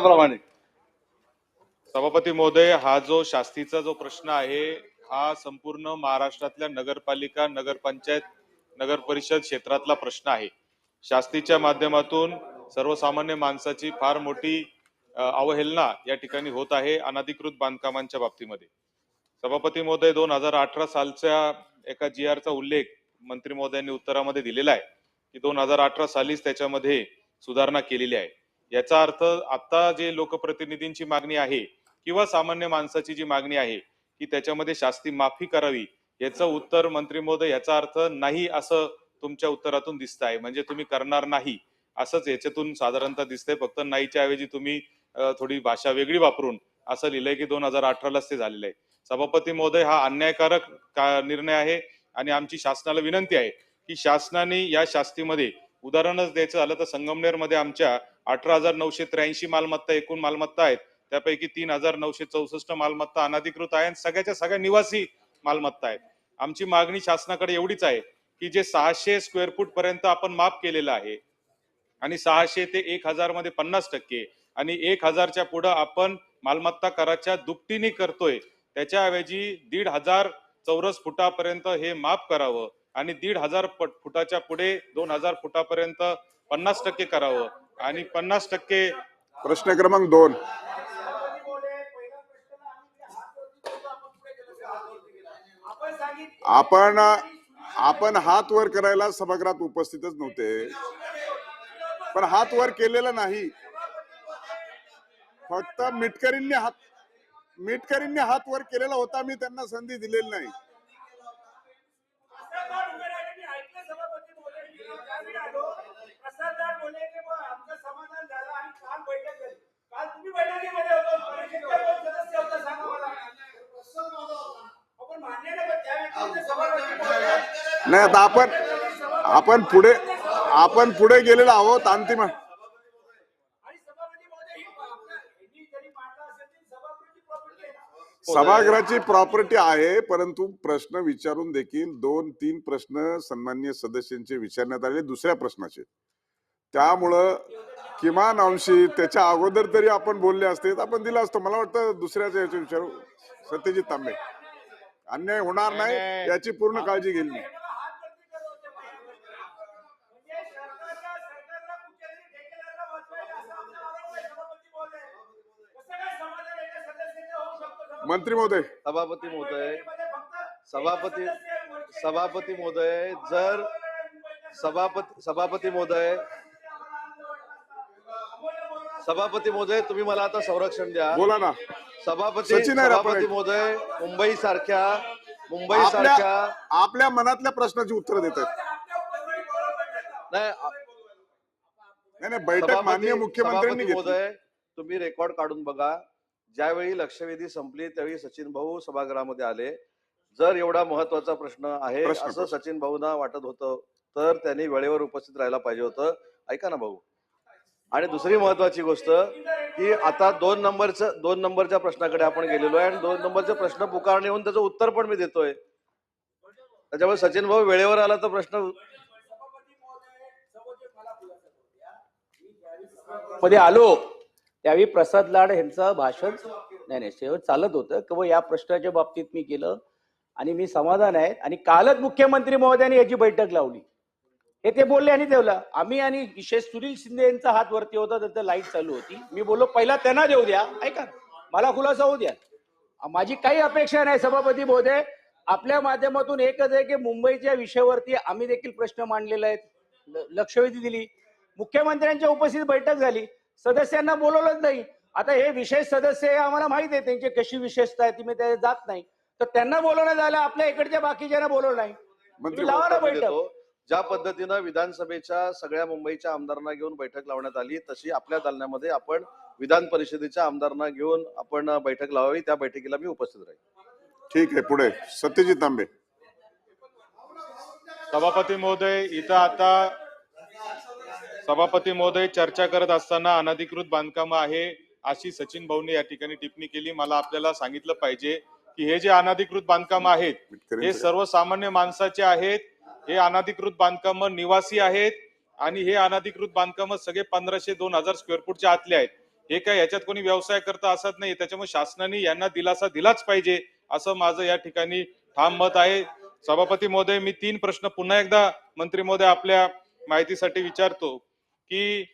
म्हटल्याप्रमाणे सभापती महोदय हा जो शास्तीचा जो प्रश्न आहे हा संपूर्ण महाराष्ट्रातल्या नगरपालिका नगरपंचायत नगर परिषद क्षेत्रातला प्रश्न आहे. शास्तीच्या माध्यमातून सर्वसामान्य माणसाची फार मोठी अवहेलना या ठिकाणी होत आहे अनधिकृत बांधकामांच्या बाबतीमध्ये. सभापती महोदय दोन हजार अठरा सालच्या एका जी आरचा उल्लेख मंत्री महोदयांनी उत्तरामध्ये दिलेला आहे की दोन हजार अठरा सालीच त्याच्यामध्ये सुधारणा केलेली आहे. याचा अर्थ आता जे लोकप्रतिनिधींची मागणी आहे किंवा सामान्य माणसाची जी मागणी आहे की त्याच्यामध्ये शास्ती माफी करावी याचं उत्तर मंत्री महोदय याचा अर्थ नाही असं तुमच्या उत्तरातून दिसत आहे म्हणजे तुम्ही करणार नाही असंच याच्यातून साधारणतः दिसतंय. फक्त नाहीच्या ऐवजी तुम्ही थोडी भाषा वेगळी वापरून असं लिहिलंय की दोन हजार अठरालाच ते झालेलं आहे. सभापती महोदय हा अन्यायकारक का- निर्णय आहे आणि आमची शासनाला विनंती आहे की शासनाने या शास्तीमध्ये उदाहरणच द्यायचं झालं तर संगमनेरमध्ये आमच्या अठरा हजार नऊशे त्र्याऐंशी मालमत्ता एकूण मालमत्ता आहेत. त्यापैकी तीन हजार नऊशे चौसष्ट मालमत्ता अनधिकृत आहे आणि सगळ्याच्या सगळ्या निवासी मालमत्ता आहेत. आमची मागणी शासनाकडे एवढीच आहे की जे सहाशे स्क्वेअर फूट पर्यंत आपण माफ केलेलं आहे आणि सहाशे ते एक हजारमध्ये पन्नास टक्के आणि एक हजारच्या पुढं आपण मालमत्ता कराच्या दुपटीने करतोय त्याच्याऐवजी दीड हजार चौरस फुटापर्यंत हे माफ करावं आणि दीड हजार फुटाच्या पुढे दोन हजार फुटापर्यंत पन्नास टक्के करावं. आणि पन्नास टक्के प्रश्न क्रमांक दोन. आपण आपण हात वर करायला सभागृहात उपस्थितच नव्हते. पण हात वर केलेला नाही. फक्त मिटकरींनी हात मिटकरींनी हात वर केलेला होता मी त्यांना संधी दिलेली नाही प्रसाददार उभे राहिले मी ऐकलं सभापती बोलले मी त्यावेळी आलो प्रसाददार बोलले की मग आमचं समाधान झालं आणि काल बैठक झाली काल तुम्ही बैठकीमध्ये होतो परिषदेचे कोण सदस्य होता सांगा मला. आपण मान्य नाही पण. नाही आता आपण आपण पुढे आपण पुढे गेलेलो आहोत अंतिम सभागृहाची प्रॉपर्टी आहे परंतु प्रश्न विचारून देखील दोन तीन प्रश्न सन्मान्य सदस्यांचे विचारण्यात आले दुसऱ्या प्रश्नाचे. त्यामुळं किमान अंशी त्याच्या अगोदर तरी आपण बोलले असते आपण दिलं असतं. मला वाटतं दुसऱ्याच्या याचे विचार. सत्यजित तांबे. अन्याय होणार नाही याची पूर्ण काळजी घेईल मी? मंत्री महोदय. सभापती महोदय. सभापती सभापती महोदय जर सभापती सभापती महोदय सभापती महोदय तुम्ही मला आता संरक्षण द्या. बोला ना. सभापती सचिन आहे सभापती रापळे. महोदय मुंबई सारख्या मुंबई आपल्या सारख्या आपल्या मनातल्या प्रश्नाची उत्तर देत आहेत. नाही आ- नाही नाही बैठक सभापती माननीय मुख्यमंत्र्यांनी सभापती घेतली. महोदय तुम्ही रेकॉर्ड काढून बघा. ज्यावेळी लक्षवेधी संपली त्यावेळी सचिन भाऊ सभागृहामध्ये आले. जर एवढा महत्त्वाचा प्रश्न आहे प्रश्न, असं प्रश्न. सचिन भाऊना वाटत होतं तर त्यांनी वेळेवर उपस्थित राहायला पाहिजे होतं. ऐका ना भाऊ. आणि दुसरी महत्वाची गोष्ट की आता दोन नंबरचं दोन नंबरच्या प्रश्नाकडे आपण गेलेलो आहे आणि दोन नंबरचे प्रश्न पुकारणे येऊन त्याचं उत्तर पण मी देतोय. त्याच्यामुळे सचिन भाऊ वेळेवर आला तर प्रश्नमध्ये आलो. त्यावेळी प्रसाद लाड यांचं भाषण नाही नाही शेवट चालत होतं. की या प्रश्नाच्या बाबतीत मी केलं. आणि मी समाधान आहे. आणि कालच मुख्यमंत्री महोदयाने याची बैठक लावली. हे ते बोलले आणि ठेवलं. आम्ही आणि विशेष सुनील शिंदे यांचा हात वरती होता तर लाइट चालू होती. मी बोललो पहिला त्यांना देऊ द्या. ऐका मला खुलासा होऊ द्या. माझी काही अपेक्षा नाही सभापती महोदय. आपल्या माध्यमातून एकच आहे की मुंबईच्या विषयावरती आम्ही देखील प्रश्न मांडलेले आहेत. लक्षवेधी दिली. मुख्यमंत्र्यांच्या उपस्थित बैठक झाली. सदस्यांना बोलवलंच नाही. आता हे विशेष सदस्य हे आम्हाला माहीत आहे त्यांची कशी विशेषता आहे ती मी जात नाही. तर त्यांना बोलवण्यात आलं आपल्या इकडच्या बाकीच्यांना बोलवलं नाही. लावा ना बैठक. ज्या पद्धतीनं विधानसभेच्या सगळ्या मुंबईच्या आमदारांना घेऊन बैठक लावण्यात आली तशी आपल्या दालन्यामध्ये आपण विधान परिषदेच्या आमदारांना घेऊन आपण बैठक लावावी. त्या बैठकीला मी उपस्थित राहील ठीक आहे पुढे. सत्यजित तांबे. सभापती महोदय इथं आता सभापती महोदय चर्चा करत असताना अनधिकृत बांधकाम आहे अशी सचिन भाऊने या ठिकाणी टिप्पणी केली. मला आपल्याला सांगितलं पाहिजे की हे जे अनधिकृत बांधकाम आहेत हे सर्वसामान्य माणसाचे आहेत. हे अनाधिकृत बांधकाम निवासी आहेत आणि हे अनाधिकृत बांधकाम सगळे पंधराशे दोन हजार स्क्वेअर फूटच्या आतले आहेत. हे काय याच्यात कोणी व्यवसाय करता असत नाही त्याच्यामुळे शासनाने यांना दिलासा दिलाच पाहिजे असं माझं या ठिकाणी ठाम मत आहे. सभापती महोदय मी तीन प्रश्न पुन्हा एकदा मंत्री महोदय आपल्या माहितीसाठी विचारतो की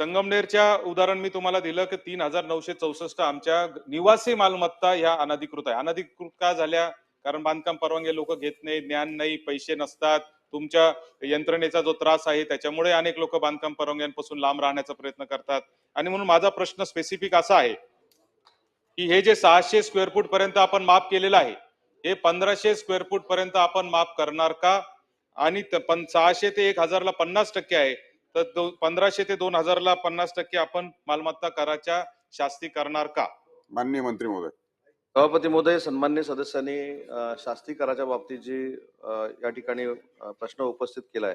संगमनेरच्या उदाहरण मी तुम्हाला दिलं की तीन हजार नऊशे चौसष्ट आमच्या निवासी मालमत्ता ह्या अनाधिकृत आहे. अनाधिकृत का झाल्या? कारण बांधकाम परवानगी लोक घेत नाही ज्ञान नाही पैसे नसतात. तुमच्या यंत्रणेचा जो त्रास आहे त्याच्यामुळे अनेक लोक बांधकाम परवानग्यांपासून लांब राहण्याचा प्रयत्न करतात. आणि म्हणून माझा प्रश्न स्पेसिफिक असा आहे की हे जे सहाशे स्क्वेअर फूट पर्यंत आपण माफ केलेलं आहे हे पंधराशे स्क्वेअर फूट पर्यंत आपण माफ करणार का? आणि पण सहाशे ते एक हजारला पन्नास टक्के आहे तर पंधराशे ते दोन हजारला पन्नास टक्के आपण मालमत्ता कराच्या शास्ती करणार का? माननीय मंत्री महोदय. सभापती महोदय सन्मान्य सदस्यांनी अ, शास्ती कराच्या बाबतीत जी या ठिकाणी प्रश्न उपस्थित केलाय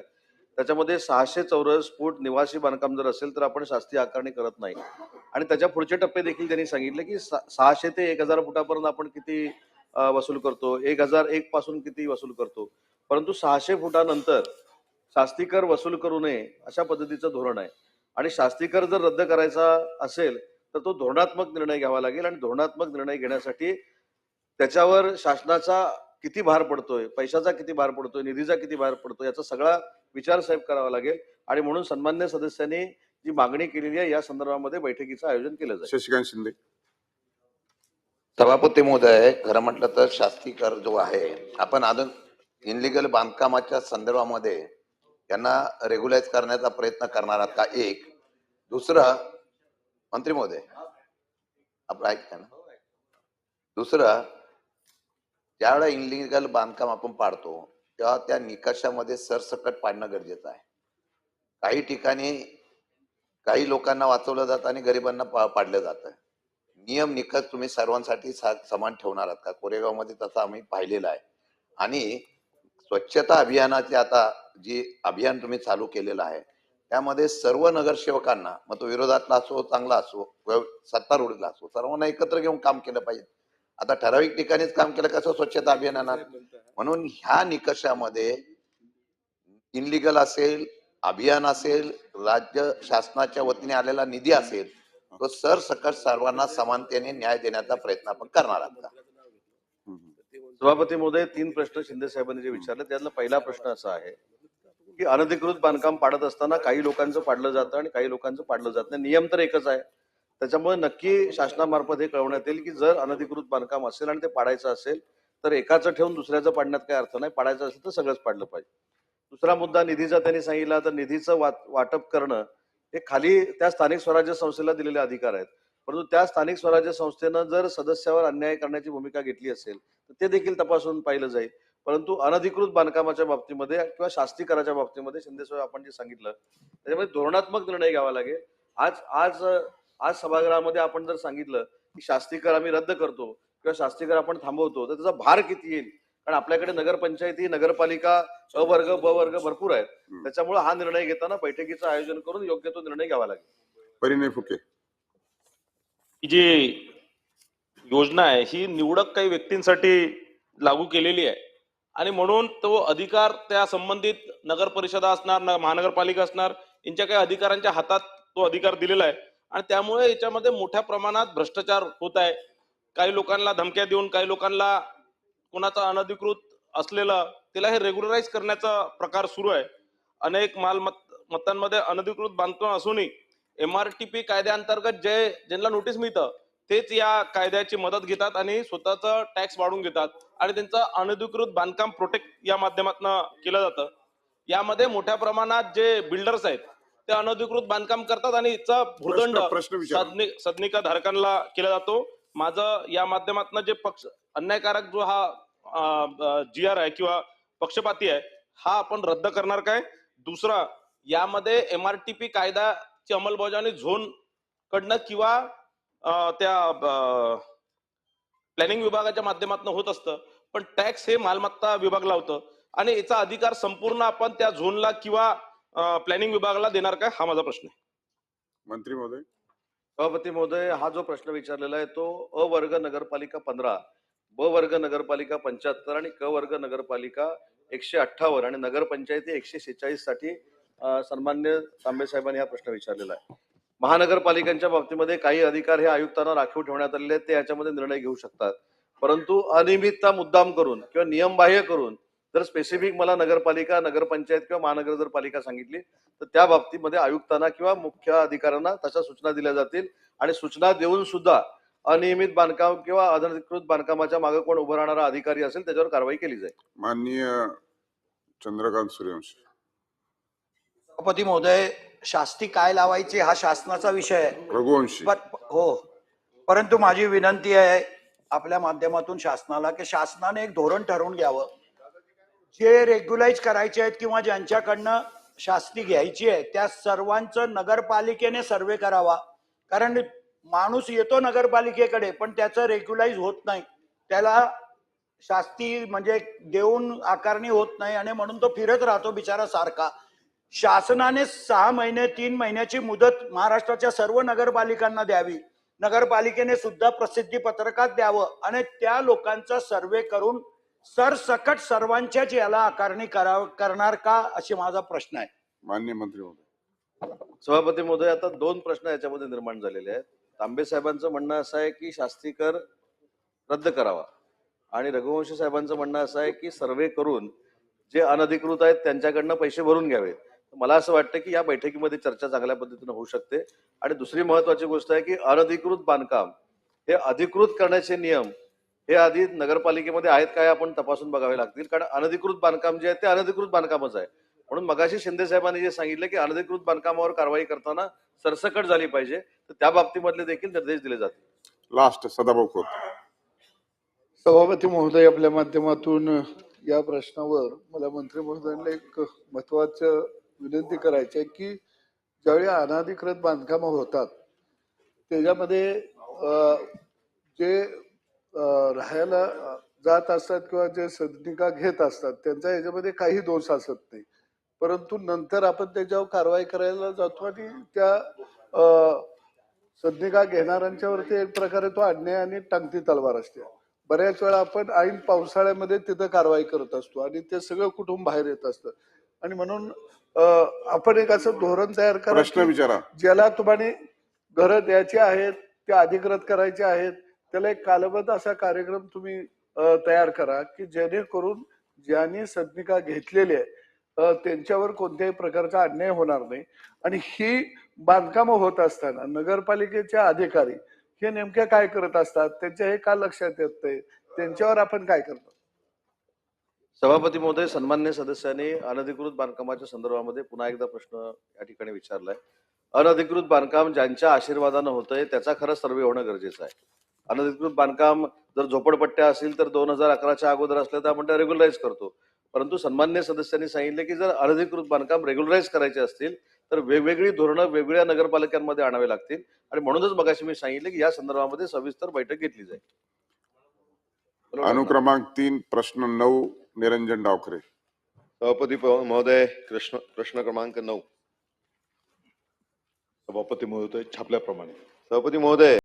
त्याच्यामध्ये सहाशे चौरस फूट निवासी बांधकाम जर असेल तर आपण शास्ती आकारणी करत नाही. आणि त्याच्या पुढचे टप्पे देखील त्यांनी सांगितले की सहाशे ते एक हजार फुटापर्यंत आपण किती वसूल करतो? एक हजार एक पासून किती वसूल करतो? परंतु सहाशे फुटानंतर शास्तीकर वसूल करू नये अशा पद्धतीचं धोरण आहे. आणि शास्तीकर जर रद्द करायचा असेल तर तो धोरणात्मक निर्णय घ्यावा लागेल आणि धोरणात्मक निर्णय घेण्यासाठी त्याच्यावर शासनाचा किती भार पडतोय पैशाचा किती भार पडतोय निधीचा किती भार पडतोय याचा सगळा विचार साहेब करावा लागेल. आणि म्हणून सन्मान्य सदस्यांनी जी मागणी केलेली आहे या संदर्भामध्ये बैठकीचं आयोजन केलं जाईल. शशिकांत शिंदे. सभापती महोदय खरं म्हटलं तर शास्ती कर जो आहे आपण अजून इनलिगल बांधकामाच्या संदर्भामध्ये यांना रेग्युलाइज करण्याचा प्रयत्न करणार आहात का? एक. दुसरं मंत्री महोदय आपण ऐकता ना? दुसरं ज्यावेळा इनलिगल बांधकाम आपण पाडतो तेव्हा त्या निकषामध्ये सरसकट पाडणं गरजेचं आहे. काही ठिकाणी काही लोकांना वाचवलं जातं आणि गरिबांना पाडलं जातं. नियम निकष तुम्ही सर्वांसाठी समान ठेवणार आहात का? कोरेगावमध्ये तसा आम्ही पाहिलेला आहे. आणि स्वच्छता अभियानाचे आता जी अभियान तुम्ही चालू केलेलं आहे त्यामध्ये सर्व नगरसेवकांना मग तो विरोधातला असो चांगला असो सत्तारूढीला सत्तारूढला असो सर्वांना एकत्र घेऊन काम केलं पाहिजे. आता ठराविक ठिकाणीच काम केलं कसं स्वच्छता अभियानात? म्हणून ह्या निकषामध्ये इनलिगल असेल अभियान असेल राज्य शासनाच्या वतीने आलेला निधी असेल तो सरसकट सर्वांना समानतेने न्याय देण्याचा प्रयत्न आपण करणार आहोत का? सभापती महोदय तीन प्रश्न शिंदे साहेबांनी जे विचारले त्यातला पहिला प्रश्न असा आहे की अनधिकृत बांधकाम पाडत असताना काही लोकांचं पाडलं जातं आणि काही लोकांचं पाडलं जात नाही. नियम तर एकच आहे. त्याच्यामुळे नक्की शासनामार्फत हे कळवण्यात येईल की जर अनधिकृत बांधकाम असेल आणि ते पाडायचं असेल तर एकाचं ठेवून दुसऱ्याचं पाडण्यात काही अर्थ नाही. पाडायचं असेल तर सगळंच पाडलं पाहिजे. दुसरा मुद्दा निधीचा त्यांनी सांगितला तर निधीचं वाट- वाटप करणं हे खाली त्या स्थानिक स्वराज्य संस्थेला दिलेले अधिकार आहेत. परंतु त्या स्थानिक स्वराज्य संस्थेनं जर सदस्यावर अन्याय करण्याची भूमिका घेतली असेल तर ते देखील तपासून पाहिलं जाईल. परंतु अनधिकृत बांधकामाच्या बाबतीमध्ये किंवा शास्ती कराच्या बाबतीमध्ये शिंदेसाहेब आपण जे सांगितलं त्याच्यामध्ये धोरणात्मक निर्णय घ्यावा लागेल. आज आज आज सभागृहामध्ये आपण जर सांगितलं की शास्ती कर आम्ही रद्द करतो किंवा शास्ती कर आपण थांबवतो तर त्याचा भार किती येईल? कारण आपल्याकडे नगरपंचायती नगरपालिका अ वर्ग ब वर्ग भरपूर आहेत. त्याच्यामुळे हा निर्णय घेताना बैठकीचं आयोजन करून योग्य तो निर्णय घ्यावा लागेल. परिणय फुके. ही जी योजना आहे ही निवडक काही व्यक्तींसाठी लागू केलेली आहे. आणि म्हणून तो अधिकार त्या संबंधित नगर परिषदा असणार न- महानगरपालिका असणार यांच्या काही अधिकाऱ्यांच्या हातात तो अधिकार दिलेला आहे. आणि त्यामुळे याच्यामध्ये मोठ्या प्रमाणात भ्रष्टाचार होत आहे. काही लोकांना धमक्या देऊन काही लोकांना कोणाचा अनधिकृत असलेलं त्याला हे रेग्युलराईज करण्याचा प्रकार सुरू आहे. अनेक मालमत मतांमध्ये अनधिकृत बांधकाम असूनही एमआरटीपी कायद्याअंतर्गत जे ज्यांना नोटीस मिळतं तेच या कायद्याची मदत घेतात आणि स्वतःचं टॅक्स वाढवून घेतात. आणि त्यांचं अनधिकृत बांधकाम प्रोटेक्ट या माध्यमातून केलं जातं. यामध्ये मोठ्या प्रमाणात जे बिल्डर्स आहेत ते अनधिकृत बांधकाम करतात आणि याचा भूदंड सदनिका धारकांना केला जातो. माझं या माध्यमातून जे पक्ष अन्यायकारक जो हा जी आर आहे किंवा पक्षपाती आहे हा आपण रद्द करणार काय? दुसरा यामध्ये एमआरटीपी कायद्याची अंमलबजावणी झोन कडनं किंवा त्या प्लॅनिंग विभागाच्या माध्यमातून होत असतं. पण टॅक्स हे मालमत्ता विभाग लावतं आणि याचा अधिकार संपूर्ण आपण त्या झोनला किंवा प्लॅनिंग विभागाला देणार काय? हा माझा प्रश्न आहे. मंत्री महोदय? सभापती महोदय हा जो प्रश्न विचारलेला आहे तो अ वर्ग नगरपालिका पंधरा ब वर्ग नगरपालिका पंच्याहत्तर आणि क वर्ग नगरपालिका एकशे अठ्ठावन्न आणि नगरपंचायती एकशे शेहेचाळीससाठी सन्मान्य तांबे साहेबांनी हा प्रश्न विचारलेला आहे. महानगरपालिकांच्या बाबतीमध्ये काही अधिकार हे आयुक्तांना राखीव ठेवण्यात आलेले आहेत ते याच्यामध्ये निर्णय घेऊ शकतात. परंतु अनियमितता मुद्दाम करून किंवा नियमबाह्य करून जर स्पेसिफिक मला नगरपालिका नगरपंचायत किंवा महानगर जर पालिका सांगितली तर त्या बाबतीमध्ये आयुक्तांना किंवा मुख्य अधिकाऱ्यांना तशा सूचना दिल्या जातील. आणि सूचना देऊन सुद्धा अनियमित बांधकाम किंवा अनधिकृत बांधकामाच्या मागे कोण उभं राहणारा अधिकारी असेल त्याच्यावर कारवाई केली जाईल. माननीय चंद्रकांत सूर्यवंशी. सभापती महोदय शास्ती काय लावायची हा शासनाचा विषय आहे. रघुवंशी. पर- हो. परंतु माझी विनंती आहे आपल्या माध्यमातून शासनाला की शासनाने एक धोरण ठरवून घ्यावं. जे रेग्युलाइज करायचे आहेत किंवा ज्यांच्याकडनं शास्ती घ्यायची आहे त्या सर्वांचं नगरपालिकेने सर्वे करावा. कारण माणूस येतो नगरपालिकेकडे पण त्याचं रेग्युलाइज होत नाही. त्याला शास्ती म्हणजे देऊन आकारणी होत नाही आणि म्हणून तो फिरत राहतो बिचारा सारखा शासनाने सहा महिने तीन महिन्याची मुदत महाराष्ट्राच्या सर्व नगरपालिकांना द्यावी. नगरपालिकेने सुद्धा प्रसिद्धी पत्रकात द्यावं आणि त्या लोकांचा सर्वे करून सरसकट सर्वांच्याच याला आकारणी करा करणार का अशी माझा प्रश्न आहे. मान्य मंत्री महोदय. सभापती महोदय आता दोन प्रश्न याच्यामध्ये निर्माण झालेले आहेत. तांबे साहेबांचं म्हणणं असं आहे की शास्ती कर रद्द करावा आणि रघुवंशी साहेबांचं म्हणणं असं आहे की सर्वे करून जे अनधिकृत आहेत त्यांच्याकडनं पैसे भरून घ्यावेत. मला असं वाटतं की या बैठकीमध्ये चर्चा चांगल्या पद्धतीने होऊ शकते. आणि दुसरी महत्वाची गोष्ट आहे की अनधिकृत बांधकाम हे अधिकृत करण्याचे नियम हे आधी नगरपालिकेमध्ये आहेत काय आपण तपासून बघावे लागतील. कारण अनधिकृत बांधकाम जे आहे ते अनधिकृत बांधकामच आहे. म्हणून मगाशी शिंदे साहेबांनी जे सांगितलं की अनधिकृत बांधकामावर कारवाई करताना सरसकट झाली पाहिजे तर त्या बाबतीमधले देखील निर्देश दिले जातील. लास्ट सदाभाऊ खोत. सभापती महोदय आपल्या माध्यमातून या प्रश्नावर मला मंत्री महोदयांना एक महत्वाचं विनंती करायची आहे की ज्यावेळी अनाधिकृत बांधकामं होतात त्याच्यामध्ये अं, जे राहायला जात असतात किंवा जे सदनिका घेत असतात त्यांचा याच्यामध्ये काही दोष असत नाही. परंतु नंतर आपण त्याच्यावर कारवाई करायला जातो आणि त्या अं, सदनिका घेणाऱ्यांच्यावरती एक प्रकारे तो अन्याय आणि टांगती तलवार असते. बऱ्याच वेळा आपण ऐन पावसाळ्यामध्ये तिथं कारवाई करत असतो आणि ते सगळं कुटुंब बाहेर येत असतं. आणि म्हणून आपण एक असं धोरण तयार करा प्रश्न विचारा. ज्याला तुम्हाला घरं द्यायची आहेत ते अधिकृत करायचे आहेत त्याला एक कालबद्ध असा कार्यक्रम तुम्ही तयार करा की जेणेकरून ज्यांनी सदनिका घेतलेली आहे त्यांच्यावर कोणत्याही प्रकारचा अन्याय होणार नाही. आणि ही बांधकामं होत असताना नगरपालिकेचे अधिकारी हे नेमक्या काय करत असतात? त्यांच्या हे का लक्षात येत नाही? त्यांच्यावर आपण काय करतो? सभापती महोदय सन्मान्य सदस्यांनी अनधिकृत बांधकामाच्या संदर्भामध्ये पुन्हा एकदा प्रश्न या ठिकाणी विचारलाय. अनधिकृत बांधकाम ज्यांच्या आशीर्वादानं होतंय त्याचा खरं सर्वे होणं गरजेचं आहे. अनधिकृत बांधकाम जर झोपडपट्ट्या असतील तर दोन हजार अकराच्या अगोदर असल्या तर आपण त्या रेग्युलराईज करतो. परंतु सन्मान्य सदस्यांनी सांगितले की जर अनधिकृत बांधकाम रेग्युलराईज करायचे असतील तर वेगवेगळी धोरणं वेगवेगळ्या नगरपालिकांमध्ये आणावे लागतील. आणि म्हणूनच मगाशी मी सांगितले की या संदर्भामध्ये सविस्तर बैठक घेतली जाईल. अनुक्रमांक तीन प्रश्न नऊ निरंजन डावखरे. सभापती महोदय कृष्ण प्रश्न क्रमांक नऊ. सभापती महोदय छापल्याप्रमाणे. सभापती महोदय.